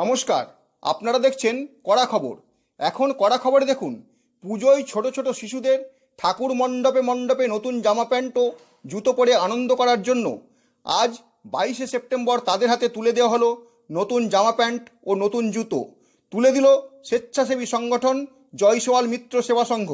নমস্কার, আপনারা দেখছেন কড়া খবর। এখন কড়া খবরে দেখুন, পুজোয় ছোট ছোট শিশুদের ঠাকুর মণ্ডপে মণ্ডপে নতুন জামা প্যান্ট ও জুতো পরে আনন্দ করার জন্য আজ বাইশে সেপ্টেম্বর তাদের হাতে তুলে দেওয়া হলো নতুন জামা প্যান্ট ও নতুন জুতো। তুলে দিল স্বেচ্ছাসেবী সংগঠন জয়সওয়াল মিত্র সেবা সংঘ।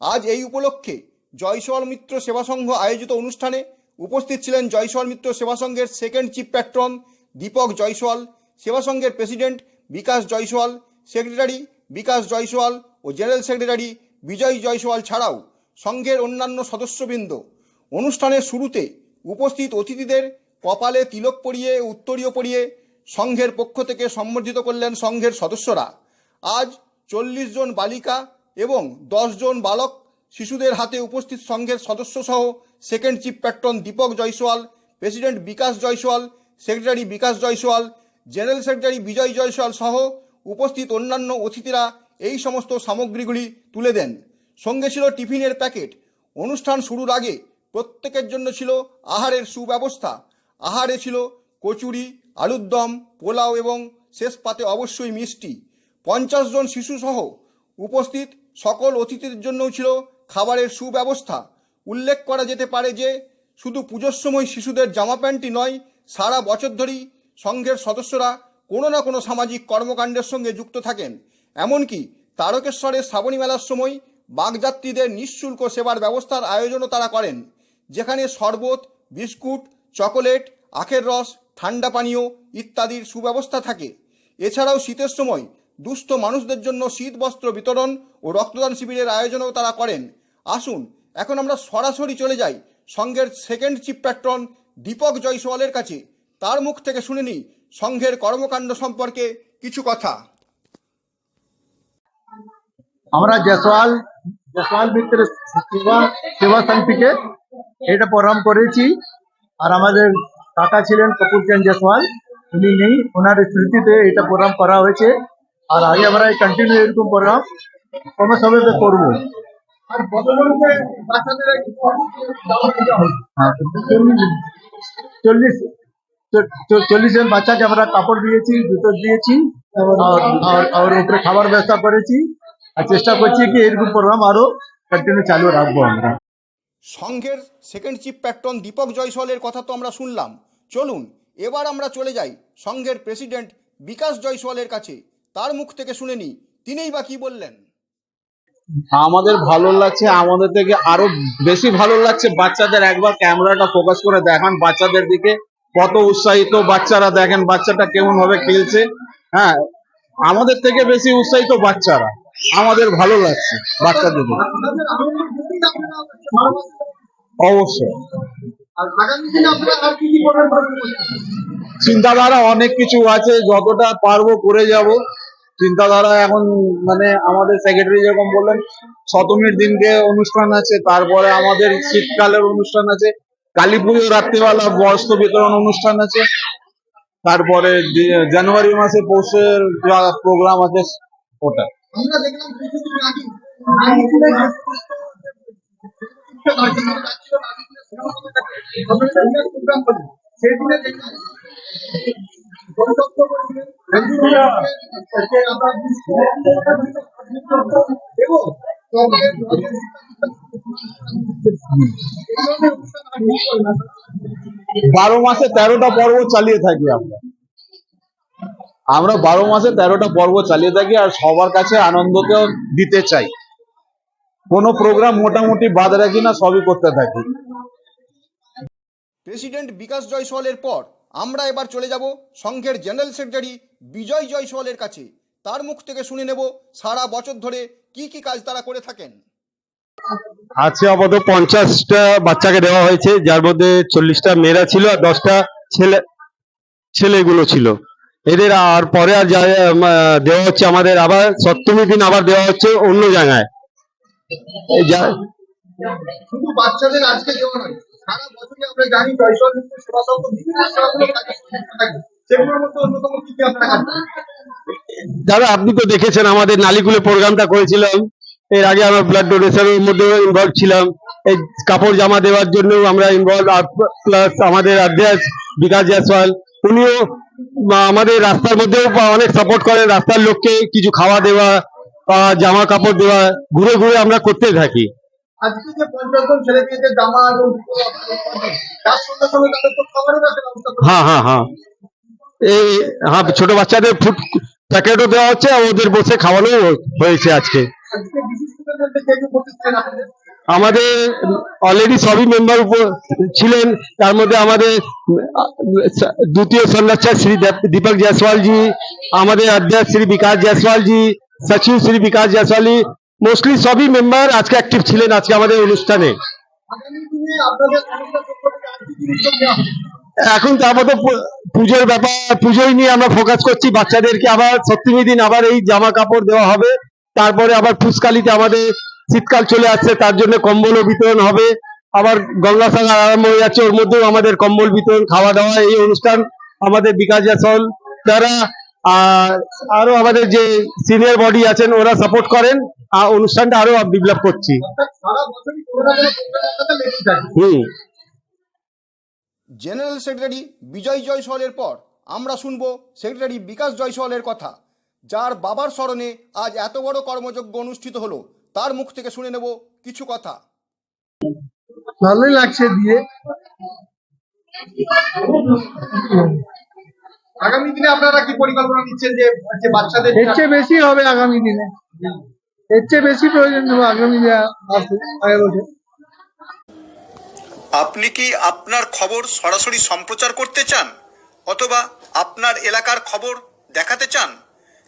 আজ এই উপলক্ষে জয়সওয়াল মিত্র সেবা সংঘ আয়োজিত অনুষ্ঠানে উপস্থিত ছিলেন জয়সওয়াল মিত্র সেবা সংঘের second chief patron Dipak Jaiswal Seva সংঘের প্রেসিডেন্ট বিকাশ জয়সওয়াল, সেক্রেটারি বিকাশ জয়সওয়াল ও জেনারেল সেক্রেটারি বিজয় জয়সওয়াল ছাড়াও সংঘের অন্যান্য সদস্যবৃন্দ। অনুষ্ঠানের শুরুতে উপস্থিত অতিথিদের কপালে তিলক পরিয়ে, উত্তরীয় পরিয়ে সংঘের পক্ষ থেকে সম্বর্ধিত করলেন সংঘের সদস্যরা। আজ চল্লিশ জন বালিকা এবং দশ জন বালক শিশুদের হাতে উপস্থিত সংঘের সদস্যসহ second chief patron Dipak Jaiswal, president Bikash Jaiswal, secretary Bikash Jaiswal general secretary Bijay Jaiswal সহ উপস্থিত অন্যান্য অতিথিরা এই সমস্ত সামগ্রীগুলি তুলে দেন। সঙ্গে ছিল টিফিনের প্যাকেট। অনুষ্ঠান শুরুর আগে প্রত্যেকের জন্য ছিল আহারের সুব্যবস্থা। আহারে ছিল কচুরি, আলুর দম, পোলাও এবং শেষ পাতে অবশ্যই মিষ্টি। পঞ্চাশ জন শিশুসহ উপস্থিত সকল অতিথিদের জন্যও ছিল খাবারের সুব্যবস্থা। উল্লেখ করা যেতে পারে যে, শুধু পুজোর সময় শিশুদের জামা প্যান্টই নয়, সারা বছর ধরেই সংঘের সদস্যরা কোনো না কোনো সামাজিক কর্মকাণ্ডের সঙ্গে যুক্ত থাকেন। এমনকি তারকেশ্বরের শ্রাবণী মেলার সময় বাগযাত্রীদের নিঃশুল্ক সেবার ব্যবস্থার আয়োজনও তারা করেন, যেখানে শরবত, বিস্কুট, চকোলেট, আখের রস, ঠান্ডা পানীয় ইত্যাদির সুব্যবস্থা থাকে। এছাড়াও শীতের সময় দুস্থ মানুষদের জন্য শীত বস্ত্র বিতরণ ও রক্তদান শিবিরের আয়োজনও তারা করেন। আসুন, এখন আমরা সরাসরি চলে যাই সংঘের সেকেন্ড চিফ প্যাট্রন দীপক জয়সওয়ালের কাছে। তার মুখ থেকে শুনিনি সংঘের কর্মকাণ্ড সম্পর্কে কিছু কথা। আমরা জয়সওয়াল জয়সওয়াল মিত্র সেবা সেবা সংঘ থেকে এটা প্রোগ্রাম করেছি। আর আমাদের কাকা ছিলেন কপুর চাঁদ জয়সওয়াল উনি নেই। ওনার স্মৃতিতে এটা প্রোগ্রাম করা হয়েছে। আর আগে আমরা কন্টিনিউ এরকম প্রোগ্রাম কোনো সময় করব। আর বর্তমানে বাচ্চাদের হ্যাঁ, চল্লিশ। চল্লিশ জন বাচ্চাকে আমরা কাপড় দিয়েছি জুতো দিয়েছি আর- উপরে খাবার ব্যবস্থা করেছি। আর চেষ্টা করছি কি এরকম প্রোগ্রাম আরও কন্টিনিউ চালু রাখব আমরা। সংঘের সেকেন্ড চিফ প্যাট্রন দীপক জয়সওয়ালের কথা তো আমরা শুনলাম। চলুন এবার আমরা চলে যাই সংঘের প্রেসিডেন্ট বিকাশ জয়সওয়ালের কাছে। তার মুখ থেকে শুনে নিই তিনিই বা কি বললেন? আমাদের ভালো লাগছে আমাদের থেকে আরও বেশি ভালো লাগছে বাচ্চাদের একবার ক্যামেরাটা ফোকাস করে দেখান বাচ্চাদের দিকে। কত উৎসাহিত বাচ্চারা, দেখেন বাচ্চাটা কেমন ভাবে খেলছে। হ্যাঁ আমাদের থেকে বেশি উৎসাহিত বাচ্চারা। আমাদের ভালো লাগছে বাচ্চাদের। অবশ্যই। চিন্তাধারা অনেক কিছু আছে, যতটা পারব করে যাব। চিন্তাধারা এখন মানে আমাদের সেক্রেটারি যেরকম বললেন, সপ্তমীর দিনকে অনুষ্ঠান আছে, তারপরে আমাদের শীতকালের অনুষ্ঠান আছে। কালী পুজো রাত্রিবেলা বস্ত্র বিতরণ অনুষ্ঠান আছে। তারপরে জানুয়ারি মাসে পৌষের যা প্রোগ্রাম আছে ওটা। বারো মাসে তেরোটা পর্ব চালিয়ে থাকি আমরা। আমরা বারো মাসে তেরোটা পর্ব চালিয়ে থাকি আর সবার কাছে আনন্দকেও দিতে চাই। কোনো প্রোগ্রাম মোটামুটি বাদ রাখি না, সবই করতে থাকি। প্রেসিডেন্ট বিকাশ জয়সওয়ালের পর আমরা এবার চলে যাব সংঘের জেনারেল সেক্রেটারি বিজয় জয়সওয়ালের কাছে। তার মুখ থেকে শুনে নেব সারা বছর ধরে কি কি কাজ তারা করে থাকেন। আজকে আপাতত পঞ্চাশটা বাচ্চাকে দেওয়া হয়েছে যার মধ্যে চল্লিশটা মেয়েরা ছিল আর দশটা ছেলে ছেলেগুলো ছিল। এদের আর পরে আর দেওয়া হচ্ছে আমাদের আবার সপ্তমী দিন আবার দেওয়া হচ্ছে অন্য জায়গায়। শুধু বাচ্চাদের আজকে দেওয়া নয় সারা বছরই আমরা জানি জয়সওয়াল সেবা সংঘ বিভিন্ন সেবাগুলো কাজে সংযুক্ত থাকে সেগুলোর মধ্যে অন্যতম কি কি আপনারা দাদা আপনি তো দেখেছেন আমাদের নালিগুলো প্রোগ্রামটা করেছিলাম। এর আগে আমরা ব্লাড ডোনেশনের মধ্যে ইনভলভ ছিলাম। এই কাপড় জামা দেওয়ার জন্য আমরা ইনভলভ প্লাস আমাদের অধ্যাস বিকাশ জয়সওয়াল উনিও আমাদের রাস্তার মধ্যেও অনেক সাপোর্ট করেন। রাস্তার লোককে কিছু খাওয়া দেওয়া জামা কাপড় দেওয়া ঘুরে ঘুরে আমরা করতে থাকি। আজকে যে পঞ্চাশ জন ছেলে মেয়েদের জামা এবং তার সঙ্গে সঙ্গে তাদের তো খাবারের ব্যবস্থা হ্যাঁ হ্যাঁ হ্যাঁ। এই হ্যাঁ ছোট বাচ্চাদের ফুড প্যাকেটও দেওয়া হচ্ছে আর ওদের বসে খাওয়ানো হয়েছে আজকে আমাদের অলরেডি সবই মেম্বার ছিলেন তার মধ্যে আমাদের আহ, দ্বিতীয় সন্ন্যাসা শ্রী দেব- दीपक जायसवाल जी আমাদের अध्यक्ष শ্রী বিকাশ जायसवाल जी সচিব শ্রী বিকাশ जायसवाल মোস্টলি সবই মেম্বার আজকে অ্যাক্টিভ ছিলেন আজকে আমাদের অনুষ্ঠানে আগামী দিনে আপনাদের সংস্থার পক্ষ থেকে আর কি কি উদ্যোগ নেওয়া হবে এখন তো আপাতত পু- পুজোর ব্যাপার পুজোই নিয়ে আমরা ফোকাস করছি বাচ্চাদেরকে আবার সপ্তমী দিন আবার এই জামা কাপড় দেওয়া হবে তারপরে আবার ফুসকালিতে আমাদের শীতকাল চলে আসছে, তার জন্য কম্বলও বিতরণ হবে। আবার গঙ্গা সাগর আরম্ভ হয়ে যাচ্ছে, ওর মধ্যেও আমাদের কম্বল বিতরণ খাওয়া দাওয়া এই অনুষ্ঠান আমাদের বিকাশ জাসল তারা আর আমাদের যে সিনিয়র বডি আছেন, ওরা সাপোর্ট করেন। আর অনুষ্ঠানটা আরও ডেভেলপ করছি। হুম। জেনারেল সেক্রেটারি বিজয় জয়সওয়ালের পর আমরা শুনব সেক্রেটারি বিকাশ জয়সওয়ালের কথা। যার বাবার স্মরণে আজ এত বড় কর্মযজ্ঞ অনুষ্ঠিত হলো তার মুখ থেকে শুনে নেব কিছু কথা। ভালোই লাগছে দিয়ে। আগামী দিনে আপনারা কি পরিকল্পনা নিচ্ছেন যে যে বাচ্চাদের এর চেয়ে বেশি হবে আগামী দিনে। এর চেয়ে বেশি প্রয়োজন হবে আগামী দিনে আসবে আগে বছর। আপনি কি আপনার খবর সরাসরি সম্প্রচার করতে চান? অথবা আপনার এলাকার খবর দেখাতে চান?